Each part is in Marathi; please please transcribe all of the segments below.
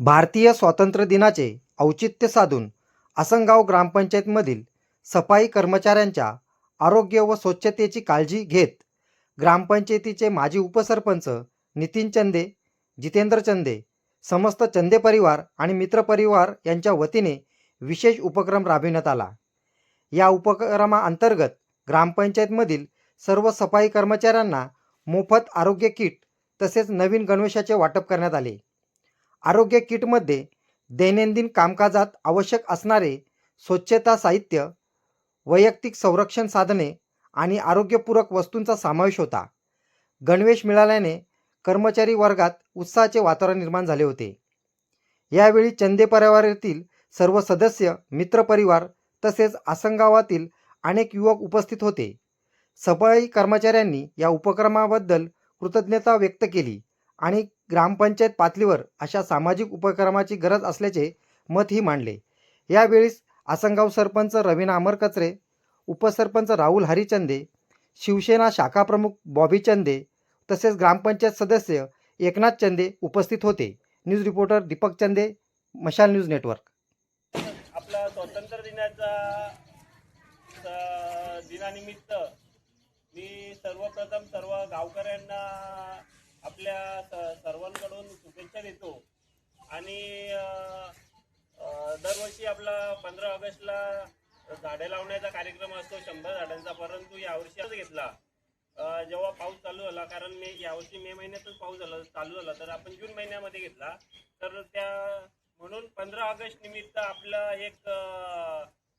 भारतीय स्वातंत्र्य दिनाचे औचित्य साधून आसनगाव ग्रामपंचायतमधील सफाई कर्मचाऱ्यांच्या आरोग्य व स्वच्छतेची काळजी घेत ग्रामपंचायतीचे माजी उपसरपंच नितीन चंदे जितेंद्र चंदे समस्त चंदे परिवार आणि मित्रपरिवार यांच्या वतीने विशेष उपक्रम राबविण्यात आला. या उपक्रमाअंतर्गत ग्रामपंचायतमधील सर्व सफाई कर्मचाऱ्यांना मोफत आरोग्य किट तसेच नवीन गणवेशाचे वाटप करण्यात आले. आरोग्य किटमध्ये दैनंदिन कामकाजात आवश्यक असणारे स्वच्छता साहित्य वैयक्तिक संरक्षण साधने आणि आरोग्यपूरक वस्तूंचा समावेश होता. गणवेश मिळाल्याने कर्मचारी वर्गात उत्साहाचे वातावरण निर्माण झाले होते. यावेळी चंदे परिवारातील सर्व सदस्य मित्रपरिवार तसेच आसंगावातील अनेक युवक उपस्थित होते. सफाई कर्मचाऱ्यांनी या उपक्रमाबद्दल कृतज्ञता व्यक्त केली. आणि ग्रामपंचायत पातळीवर अशा सामाजिक उपक्रमाची गरज असल्याचे मतही मांडले. यावेळी आसनगाव सरपंच रवीना अमरकचरे उपसरपंच राहुल हरिचंदे शिवसेना शाखाप्रमुख बॉबी चंदे तसेच ग्रामपंचायत सदस्य एकनाथ चंदे उपस्थित होते. न्यूज रिपोर्टर दीपक चंदे मशाल न्यूज नेटवर्क. आपला स्वातंत्र्य दिनाचा दिनानिमित्त मी सर्वप्रथम सर्व गावकऱ्यांना आपल्या स- सर्वांकडून शुभेच्छा देतो. आणि दरवर्षी आपला पंधरा ऑगस्टला झाडे लावण्याचा कार्यक्रम असतो शंभर झाडांचा. परंतु यावर्षी घेतला. जेव्हा पाऊस चालू झाला कारण मे यावर्षी मे महिन्यातच पाऊस झाला चालू झाला तर आपण जून महिन्यामध्ये घेतला. तर त्या म्हणून पंधरा ऑगस्ट निमित्त आपलं एक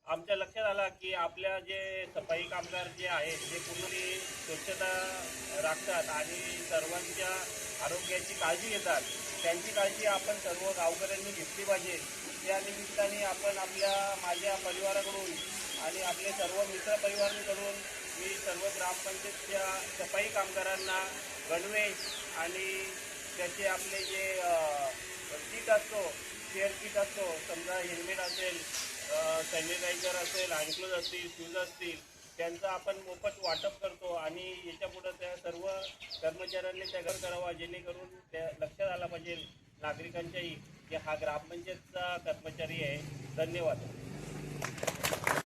आमच्या लक्षात आला की आपल्या जे सफाई कामगार जे आहेत ते पूर्णपणे स्वच्छता राखतात आणि सर्वांच्या आरोग्याची काळजी घेतात. त्यांची काळजी आपण सर्व गावकऱ्यांनी घेतली पाहिजे. त्या निमित्ताने आपण आपल्या माझ्या परिवाराकडून आणि आपले सर्व मित्र परिवारांकडून मी सर्व ग्रामपंचायतच्या सफाई कामगारांना गणवेश आणि त्याचे आपले जे किट असतो शेअर किट असतो समजा हेल्मेट असेल सॅनिटायझर असेल हँडग्लोज असतील शूज असतील त्यांचं आपण मोफत वाटप करतो आणि याच्यापुढं त्या सर्व कर्मचाऱ्यांनी त्या घर करावा जेणेकरून त्या लक्षात आला पाहिजे नागरिकांच्याही की हा ग्रामपंचायतचा कर्मचारी आहे. धन्यवाद.